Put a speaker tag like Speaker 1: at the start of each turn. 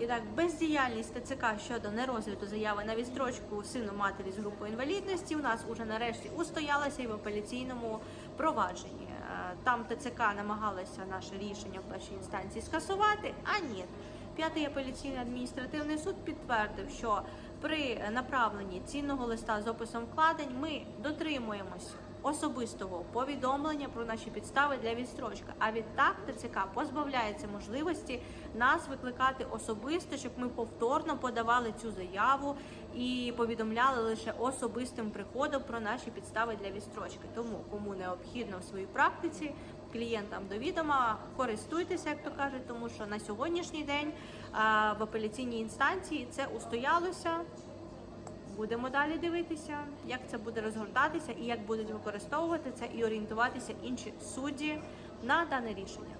Speaker 1: І так, бездіяльність ТЦК щодо нерозгляду заяви на відстрочку сину матері з групою інвалідності у нас уже нарешті устоялася і в апеляційному провадженні. Е, Там ТЦК намагалася наше рішення в першій інстанції скасувати, а ні. П'ятий апеляційний адміністративний суд підтвердив, що при направленні цінного листа з описом вкладень ми дотримуємось особистого повідомлення про наші підстави для відстрочки. А відтак ТЦК позбавляється можливості нас викликати особисто, щоб ми повторно подавали цю заяву і повідомляли лише особистим приходом про наші підстави для відстрочки. Тому кому необхідно в своїй практиці клієнтам до відома користуйтеся, як то кажуть, тому що на сьогоднішній день в апеляційній інстанції це устоялося. Будемо далі дивитися, як це буде розгортатися і як будуть використовувати це і орієнтуватися інші судді на дане рішення.